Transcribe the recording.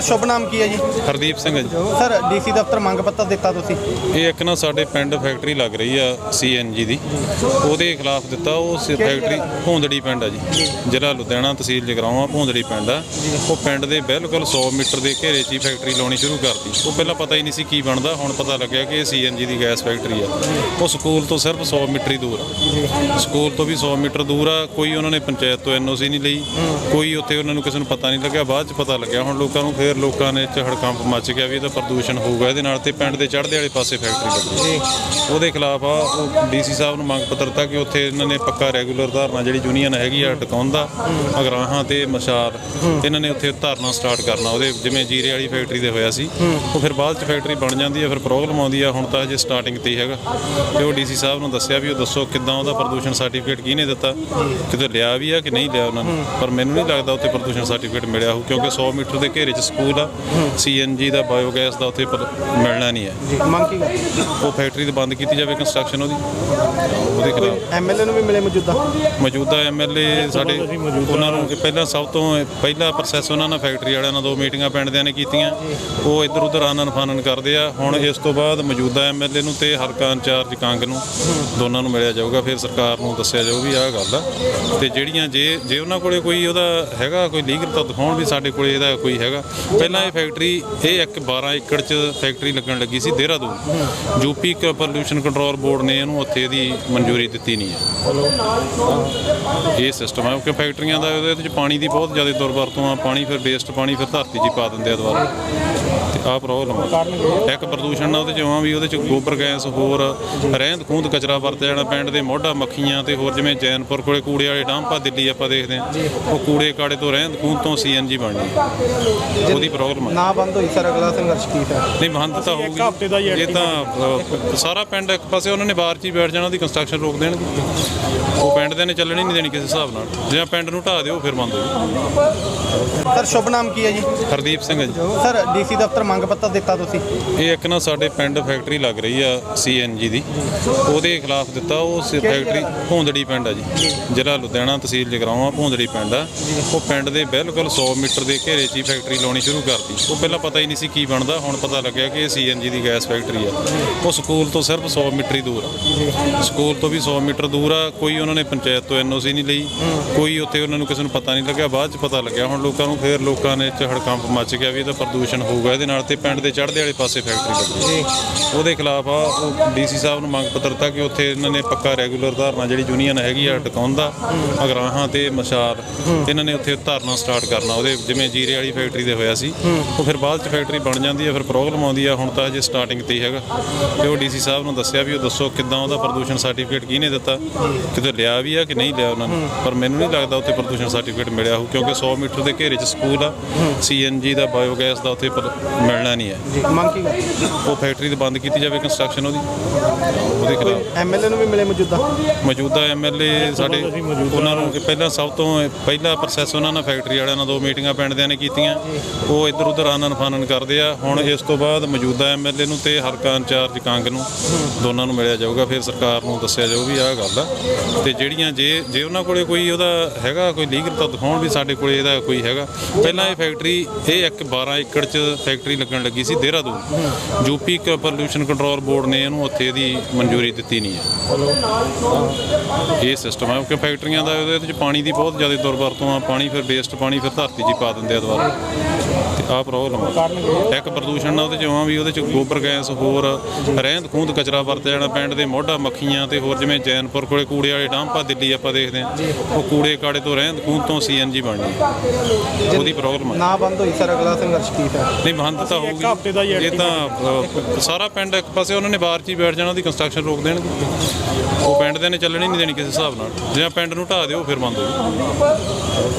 Sir ਸ਼ੁਭ ਨਾਮ ਕੀ ਹੈ ਜੀ? ਹਰਦੀਪ ਸਿੰਘ ਹੈ ਜੀ। ਸਰ ਡੀਸੀ ਦਫ਼ਤਰ ਮੰਗ ਪੱਤਰ ਦਿੱਤਾ ਤੁਸੀਂ? ਇਹ ਇੱਕ ਨਾ ਸਾਡੇ ਪਿੰਡ ਫੈਕਟਰੀ ਲੱਗ ਰਹੀ ਆ ਸੀਐਨਜੀ ਦੀ। ਉਹਦੇ ਖਿਲਾਫ ਦਿੱਤਾ ਉਹ ਸ- ਫੈਕਟਰੀ ਭੂੰਦੜੀ ਪਿੰਡ ਆ ਜੀ। ਜ਼ਿਲ੍ਹਾ ਲੁਧਿਆਣਾ ਤਹਿਸੀਲ ਜਗਰਾਵਾਂ ਭੂੰਦੜੀ ਪਿੰਡ ਆ। ਉਹ ਪਿੰਡ ਦੇ ਬਿਲਕੁਲ 100 ਮੀਟਰ ਦੇ ਘੇਰੇ 'ਚ ਹੀ ਫੈਕਟਰੀ ਲਾਉਣੀ ਸ਼ੁਰੂ ਕਰਤੀ। ਉਹ ਪਹਿਲਾਂ ਪਤਾ ਹੀ ਨਹੀਂ ਸੀ ਕੀ ਬਣਦਾ ਹੁਣ ਪਤਾ ਲੱਗਿਆ ਕਿ ਇਹ ਸੀਐਨਜੀ ਦੀ ਗੈਸ ਫੈਕਟਰੀ ਆ। ਉਹ ਸਕੂਲ ਤੋਂ ਸਿਰਫ 100 ਮੀਟਰ ਹੀ ਦੂਰ ਆ। ਸਕੂਲ ਤੋਂ ਵੀ 100 ਮੀਟਰ ਦੂਰ ਆ। ਕੋਈ ਉਹਨਾਂ ਨੇ ਪੰਚਾਇਤ ਤੋਂ ਐਨਓਸੀ ਨਹੀਂ ਲਈ। ਕੋਈ ਉੱਥੇ ਉਹਨਾਂ ਨੂੰ ਕਿਸੇ ਨੂੰ ਪਤਾ ਨਹੀਂ ਲੱਗਿਆ। ਬਾਅਦ ਚ ਪਤਾ ਲੱਗਿਆ। ਹੁਣ ਲੋਕਾਂ ਨੂੰ ਫੇਰ ਲੋਕਾਂ ਨੇ ਝੜਕੰਪ ਮੱਚ ਗਿਆ ਵੀ ਇਹਦਾ ਪ੍ਰਦੂਸ਼ਣ ਹੋਊਗਾ ਇਹਦੇ ਨਾਲ ਤੇ ਪਿੰਡ ਦੇ ਚੜ੍ਹਦੇ ਵਾਲੇ ਪਾਸੇ ਫੈਕਟਰੀ ਲੱਗੀ ਉਹਦੇ ਖਿਲਾਫ ਆ ਉਹ ਡੀਸੀ ਸਾਹਿਬ ਨੂੰ ਮੰਗ ਪੱਤਰ ਦਿੱਤਾ ਕਿ ਉੱਥੇ ਇਹਨਾਂ ਨੇ ਪੱਕਾ ਰੈਗੂਲਰ ਧਾਰਨਾ ਜਿਹੜੀ ਯੂਨੀਅਨ ਹੈਗੀ ਆ ਟਿਕਾਉਂਦਾ ਅਗਰਾਹਾਂ ਤੇ ਮਸ਼ਾਰ ਇਹਨਾਂ ਨੇ ਉੱਥੇ ਧਾਰਨਾ ਸਟਾਰਟ ਕਰਨਾ ਉਹਦੇ ਜਿਵੇਂ ਜੀਰੇ ਵਾਲੀ ਫੈਕਟਰੀ ਦੇ ਹੋਇਆ ਸੀ ਉਹ ਫਿਰ ਬਾਅਦ ਚ ਫੈਕਟਰੀ ਬਣ ਜਾਂਦੀ ਹੈ ਫਿਰ ਪ੍ਰੋਬਲਮ ਆਉਂਦੀ ਆ ਹੁਣ ਤਾਂ ਹਜੇ ਸਟਾਰਟਿੰਗ ਤੇ ਹੀ ਹੈਗਾ। ਤੇ ਉਹ ਡੀਸੀ ਸਾਹਿਬ ਨੂੰ ਦੱਸਿਆ ਵੀ ਉਹ ਦੱਸੋ ਕਿੱਦਾਂ ਉਹਦਾ ਪ੍ਰਦੂਸ਼ਣ ਸਰਟੀਫਿਕੇਟ ਕਿਹਨੇ ਦਿੱਤਾ ਕਿਤੇ ਲਿਆ ਵੀ ਆ ਕਿ ਨਹੀਂ ਲਿਆ ਉਹਨਾਂ ਨੇ ਪਰ ਮੈਨੂੰ ਨਹੀਂ ਲੱਗਦਾ ਉੱਥੇ ਪ੍ਰਦੂਸ਼ਣ ਸਰਟੀਫਿਕੇਟ ਮਿਲਿਆ ਹੋ ਕਿਉਂਕਿ 100 ਮੀਟਰ ਦੇ ਘੇਰੇ 'ਚ ਸਕੂਲ ਆ ਸੀਐਨਜੀ ਦਾ ਬਾਇਓਗੈਸ ਦਾ ਉੱਥੇ ਪਰ- ਮਿਲਣਾ ਨਹੀਂ ਹੈ। ਜੀ ਮੰਗ ਕੀ ਉਹ ਫੈਕਟਰੀ ਤੇ ਬੰਦ ਕੀਤੀ ਜਾਵੇ ਕੰਸਟਰਕਸ਼ਨ ਉਹਦੀ। ਉਹਦੇ ਖਿਲਾਫ। ਐਮਐਲਏ ਨੂੰ ਵੀ ਮਿਲੇ ਮੌਜੂਦਾ? ਮੌਜੂਦਾ ਐਮਐਲਏ ਸਾਡੇ ਉਹਨਾਂ ਨੂੰ ਪਹਿਲਾਂ ਸਭ ਤੋਂ ਪਹਿਲਾ ਪ੍ਰੋਸੈਸ ਉਹਨਾਂ ਨਾਲ ਫੈਕਟਰੀ ਵਾਲਿਆਂ ਨਾਲ ਦੋ ਮੀਟਿੰਗਾਂ ਪਿੰਡ ਦਿਆਂ ਨੇ ਕੀਤੀਆਂ। ਉਹ ਇੱਧਰ ਉੱਧਰ ਆਨਨ ਫਾਨਨ ਕਰਦੇ ਆ। ਹੁਣ ਇਸ ਤੋਂ ਬਾਅਦ ਮੌਜੂਦਾ ਐਮਐਲਏ ਨੂੰ ਤੇ ਹਲਕਾ ਇੰਚਾਰਜ ਕੰਗ ਨੂੰ ਦੋਨਾਂ ਨੂੰ ਮਿਲਿਆ ਜਾਊਗਾ। ਫਿਰ ਸਰਕਾਰ ਨੂੰ ਦੱਸਿਆ ਜਾਊ ਵੀ ਆਹ ਗੱਲ ਆ। ਤੇ ਜਿਹੜੀਆਂ ਜੇ ਜੇ ਉਹਨਾਂ ਕੋਲੇ ਕੋਈ ਉਹਦਾ ਹੈਗਾ ਕੋਈ ਲੀਗਲ ਤਾਂ ਦਿਖਾਉਣ ਵੀ ਸਾਡੇ ਕੋਲੇ ਇਹਦਾ ਕੋਈ ਹੈਗਾ। ਪਹਿਲਾਂ ਇਹ ਫੈਕਟਰੀ ਇਹ ਇੱਕ 12 ਏਕੜ 'ਚ ਫੈਕਟਰੀ ਲੱਗਣ ਲੱਗੀ ਸੀ Dehradun. UP pollution control board ਨੇ ਇਹਨੂੰ ਉੱਥੇ ਇਹਦੀ ਮਨਜ਼ੂਰੀ ਦਿੱਤੀ ਨਹੀਂ ਹੈ। ਇਹ ਸਿਸਟਮ ਹੈ ਕਿਉਂਕਿ ਫੈਕਟਰੀਆਂ ਦਾ ਉਹਦੇ ਵਿੱਚ ਪਾਣੀ ਦੀ ਬਹੁਤ ਜ਼ਿਆਦਾ ਦੁਰਵਰਤੋਂ ਆ ਪਾਣੀ ਫਿਰ ਵੇਸਟ ਪਾਣੀ ਫਿਰ ਧਰਤੀ 'ਚ ਪਾ ਦਿੰਦੇ ਆ ਦੁਬਾਰਾ। ਆਹ ਪ੍ਰੋਬਲਮ ਆ। ਇੱਕ ਪ੍ਰਦੂਸ਼ਣ ਨਾਲ ਉਹਦੇ ਚ ਆਵਾਂ ਵੀ ਉਹਦੇ ਚ ਗੋਬਰ ਗੈਸ ਹੋਰ ਰਹਿੰਦ ਖੂੰਦ ਕਚਰਾ ਵਰਤਿਆ ਜਾਣਾ ਪਿੰਡ ਦੇ ਮੋਢਾ ਮੱਖੀਆਂ ਤੇ ਹੋਰ ਜਿਵੇਂ ਜੈਨਪੁਰ ਕੋਲੇ ਕੂੜੇ ਵਾਲੇ ਡਾਂਪਾ ਦਿੱਲੀ ਆਪਾਂ ਦੇਖਦੇ ਆ ਉਹ ਕੂੜੇ ਕਾੜੇ ਤੋਂ ਰਹਿੰਦ ਖੂੰਦ ਤੋਂ ਸੀਐਨਜੀ ਬਣਨੀ ਹੈ। ਉਹਦੀ ਪ੍ਰੋਬਲਮ ਆ। ਨਾ ਬੰਦ ਹੋਈ ਸਰ ਅਗਲਾ ਸੰਘਰਸ਼ ਕੀ ਹੈ ਨਹੀਂ ਬੰਦ ਤਾਂ ਹੋਊਗੀ। ਇਹ ਤਾਂ ਸਾਰਾ ਪਿੰਡ ਇੱਕ ਪਾਸੇ ਉਹਨਾਂ ਨੇ ਬਾਹਰ 'ਚ ਹੀ ਬੈਠ ਜਾਣਾ ਉਹਦੀ ਕੰਸਟਰਕਸ਼ਨ ਰੋਕ ਦੇਣਗੇ। ਉਹ ਪਿੰਡ ਦੇ ਨੇ ਚੱਲਣੀ ਨਹੀਂ ਦੇਣੀ ਕਿਸੇ ਹਿਸਾਬ ਨਾਲ। ਜੇ ਪਿੰਡ ਨੂੰ ਢਾਹ ਦਿਓ ਫਿਰ ਬੰਦ ਹੋ ਸਰ ਸ਼ੁਭ ਨਾਮ ਕੀ ਹੈ ਜੀ? ਹਰਦੀਪ ਸਿੰਘ ਜੀ। ਸਰ ਡੀਸੀ ਦਫ਼ਤਰ ਮੰਗ ਪੱਤਰ ਦਿੱਤਾ ਤੁਸੀਂ? ਇਹ ਇੱਕ ਨਾ ਸਾਡੇ ਪਿੰਡ ਫੈਕਟਰੀ ਲੱਗ ਰਹੀ ਆ ਸੀਐਨਜੀ ਦੀ। ਉਹਦੇ ਖਿਲਾਫ ਦਿੱਤਾ ਉਹ ਸ- ਫੈਕਟਰੀ ਭੂੰਦੜੀ ਪਿੰਡ ਆ ਜੀ। ਜ਼ਿਲ੍ਹਾ ਲੁਧਿਆਣਾ ਤਹਿਸੀਲ ਜਗਰਾਵਾਂ ਭੂੰਦੜੀ ਪਿੰਡ ਆ। ਉਹ ਪਿੰਡ ਦੇ ਬਿਲਕੁਲ 100 ਮੀਟਰ ਦੇ ਘੇਰੇ 'ਚ ਹੀ ਫੈਕਟਰੀ ਲਾਉਣੀ ਸ਼ੁਰੂ ਕਰਤੀ। ਉਹ ਪਹਿਲਾਂ ਪਤਾ ਹੀ ਨਹੀਂ ਸੀ ਕੀ ਬਣਦਾ ਹੁਣ ਪਤਾ ਲੱਗਿਆ ਕਿ ਇਹ ਸੀਐਨਜੀ ਦੀ ਗੈਸ ਫੈਕਟਰੀ ਆ। ਉਹ ਸਕੂਲ ਤੋਂ ਸਿਰਫ 100 ਮੀਟਰ ਹੀ ਦੂਰ ਆ। ਸਕੂਲ ਤੋਂ ਵੀ 100 ਮੀਟਰ ਦੂਰ ਆ ਕੋਈ ਉਹਨਾਂ ਨੇ ਪੰਚਾਇਤ ਤੋਂ ਐਨਓਸੀ ਨਹੀਂ ਲਈ। ਕੋਈ ਉੱਥੇ ਉਹਨਾਂ ਨੂੰ ਕਿਸੇ ਨੂੰ ਪਤਾ ਨਹੀਂ ਲੱਗਿਆ ਬਾਅਦ ਚ ਪਤਾ ਲੱਗਿਆ। ਹੁਣ ਲੋਕਾਂ ਨੂੰ ਫੇਰ ਲੋਕਾਂ ਨੇ ਝੜਕੰਪ ਮੱਚ ਗਿਆ ਵੀ ਇਹਦਾ ਪ੍ਰਦੂਸ਼ਣ ਹੋਊਗਾ ਇਹਦੇ ਨਾਲ ਤੇ ਪਿੰਡ ਦੇ ਚੜ੍ਹਦੇ ਵਾਲੇ ਪਾਸੇ ਫੈਕਟਰੀ ਲੱਗੀ ਉਹਦੇ ਖਿਲਾਫ ਆ ਉਹ ਡੀਸੀ ਸਾਹਿਬ ਨੂੰ ਮੰਗ ਪੱਤਰ ਦਿੱਤਾ ਕਿ ਉੱਥੇ ਇਹਨਾਂ ਨੇ ਪੱਕਾ ਰੈਗੂਲਰ ਧਾਰਨਾ ਜਿਹੜੀ ਯੂਨੀਅਨ ਹੈਗੀ ਆ ਟਿਕਾਉਂਦਾ ਅਗਰਾਹਾਂ ਤੇ ਮਸ਼ਾਰ ਇਹਨਾਂ ਨੇ ਉੱਥੇ ਧਾਰਨਾ ਸਟਾਰਟ ਕਰਨਾ। ਉਹਦੇ ਜਿਵੇਂ ਜੀਰੇ ਵਾਲੀ ਫੈਕਟਰੀ ਦੇ ਹੋਇਆ ਸੀ ਉਹ ਫਿਰ ਬਾਅਦ ਚ ਫੈਕਟਰੀ ਬਣ ਜਾਂਦੀ ਹੈ ਫਿਰ ਪ੍ਰੋਬਲਮ ਆਉਂਦੀ ਆ ਹੁਣ ਤਾਂ ਹਜੇ ਸਟਾਰਟਿੰਗ ਤੇ ਹੀ ਹੈਗਾ। ਤੇ ਉਹ ਡੀਸੀ ਸਾਹਿਬ ਨੂੰ ਦੱਸਿਆ ਵੀ ਉਹ ਦੱਸੋ ਕਿੱਦਾਂ ਉਹਦਾ ਪ੍ਰਦੂਸ਼ਣ ਸਰਟੀਫਿਕੇਟ ਕਿਹਨੇ ਦਿੱਤਾ ਕਿਤੇ ਲਿਆ ਵੀ ਆ ਕਿ ਨਹੀਂ ਲਿਆ ਉਹਨਾਂ ਨੇ। ਪਰ ਮੈਨੂੰ ਨਹੀਂ ਲੱਗਦਾ ਉੱਥੇ ਪ੍ਰਦੂਸ਼ਣ ਸਰਟੀਫਿਕੇਟ ਮਿਲਿਆ ਹੋ ਕਿਉਂਕਿ 100 ਮੀਟਰ ਦੇ ਘੇਰੇ 'ਚ ਸਕੂਲ ਆ ਸੀਐਨਜੀ ਦਾ ਬਾਇਓਗੈਸ ਦਾ ਉੱਥੇ ਮਿਲਣਾ ਨਹੀਂ ਹੈ। ਜੀ ਮੰਗ ਕੀ ਉਹ ਫੈਕਟਰੀ ਤੇ ਬੰਦ ਕੀਤੀ ਜਾਵੇ ਕੰਸਟਰਕਸ਼ਨ ਉਹਦੀ ਉਹਦੇ ਖਿਲਾਫ। ਐਮਐਲਏ ਨੂੰ ਵੀ ਮਿਲੇ ਮੌਜੂਦਾ? ਮੌਜੂਦਾ ਐਮਐਲਏ ਸਾਡੇ ਉਹਨਾਂ ਨੂੰ ਪਹਿਲਾਂ ਸਭ ਤੋਂ ਪਹਿਲਾ ਪ੍ਰੋਸੈਸ ਉਹਨਾਂ ਨਾਲ ਫੈਕਟਰੀ ਵਾਲਿਆਂ ਨਾਲ ਦੋ ਮੀਟਿੰਗਾਂ ਪਿੰਡ ਦਿਆਂ ਨੇ ਕੀਤੀਆਂ। ਉਹ ਇੱਧਰ ਉੱਧਰ ਆਨਨ ਫਾਨਨ ਕਰਦੇ ਆ। ਹੁਣ ਇਸ ਤੋਂ ਬਾਅਦ ਮੌਜੂਦਾ ਐਮਐਲਏ ਨੂੰ ਤੇ ਹਲਕਾ ਇੰਚਾਰਜ ਕੰਗ ਨੂੰ ਦੋਨਾਂ ਨੂੰ ਮਿਲਿਆ ਜਾਊਗਾ। ਫਿਰ ਸਰਕਾਰ ਨੂੰ ਦੱਸਿਆ ਜਾਊ ਵੀ ਆਹ ਗੱਲ ਆ। ਤੇ ਜਿਹੜੀਆਂ ਜੇ ਜੇ ਉਹਨਾਂ ਕੋਲੇ ਕੋਈ ਉਹਦਾ ਹੈਗਾ ਕੋਈ ਲੀਗਲ ਤਾਂ ਦਿਖਾਉਣ ਵੀ ਸਾਡੇ ਕੋਲੇ ਇਹਦਾ ਕੋਈ ਹੈਗਾ। ਪਹਿਲਾਂ ਇਹ ਫੈਕਟਰੀ ਇਹ ਇੱਕ 12 ਏਕੜ 'ਚ ਫੈਕਟਰੀ ਲੱਗਣ ਲੱਗੀ ਸੀ Dehradun. UP pollution control board ਨੇ ਇਹਨੂੰ ਉੱਥੇ ਇਹਦੀ ਮਨਜ਼ੂਰੀ ਦਿੱਤੀ ਨਹੀਂ ਹੈ। ਇਹ ਸਿਸਟਮ ਹੈ ਕਿਉਂਕਿ ਫੈਕਟਰੀਆਂ ਦਾ ਉਹਦੇ ਵਿੱਚ ਪਾਣੀ ਦੀ ਬਹੁਤ ਜ਼ਿਆਦਾ ਦੁਰਵਰਤੋਂ ਆ, ਪਾਣੀ ਫਿਰ ਵੇਸਟ ਪਾਣੀ ਫਿਰ ਧਰਤੀ 'ਚ ਪਾ ਦਿੰਦੇ ਆ ਦੁਬਾਰਾ। ਆਹ ਪ੍ਰੋਬਲਮ ਆ ਇੱਕ ਪ੍ਰਦੂਸ਼ਣ ਨਾਲ ਉਹਦੇ ਚ ਆਵਾਂ ਵੀ ਉਹਦੇ ਚ ਗੋਬਰ ਗੈਸ ਹੋਰ ਰਹਿੰਦ ਖੂੰਦ ਕਚਰਾ ਵਰਤਿਆ ਜਾਣਾ ਪਿੰਡ ਦੇ ਮੋਢਾ ਮੱਖੀਆਂ ਤੇ ਹੋਰ ਜਿਵੇਂ ਜੈਨਪੁਰ ਕੋਲੇ ਕੂੜੇ ਵਾਲੇ ਡਾਂਪਾ ਦਿੱਲੀ ਆਪਾਂ ਦੇਖਦੇ ਆ ਉਹ ਕੂੜੇ ਕਾੜੇ ਤੋਂ ਰਹਿੰਦ ਖੂੰਦ ਤੋਂ ਸੀਐਨਜੀ ਬਣਨੀ। ਉਹਦੀ ਪ੍ਰੋਬਲਮ ਆ। ਨਾ ਬੰਦ ਹੋਈ ਸਰ ਅਗਲਾ ਸੰਘਰਸ਼ ਕੀ ਹੈ ਨਹੀਂ ਬੰਦ ਤਾਂ ਹੋਊਗੀ। ਇਹ ਤਾਂ ਸਾਰਾ ਪਿੰਡ ਇੱਕ ਪਾਸੇ ਉਹਨਾਂ ਨੇ ਬਾਹਰ 'ਚ ਹੀ ਬੈਠ ਜਾਣਾ ਉਹਦੀ ਕੰਸਟਰਕਸ਼ਨ ਰੋਕ ਦੇਣਗੇ। ਉਹ ਪਿੰਡ ਦੇ ਨੇ ਚੱਲਣੀ ਨਹੀਂ ਦੇਣੀ ਕਿਸੇ ਹਿਸਾਬ ਨਾਲ। ਜੇ ਪਿੰਡ ਨੂੰ ਢਾਹ ਦਿਓ ਫਿਰ ਬੰਦ ਹੋ ਜਾਊ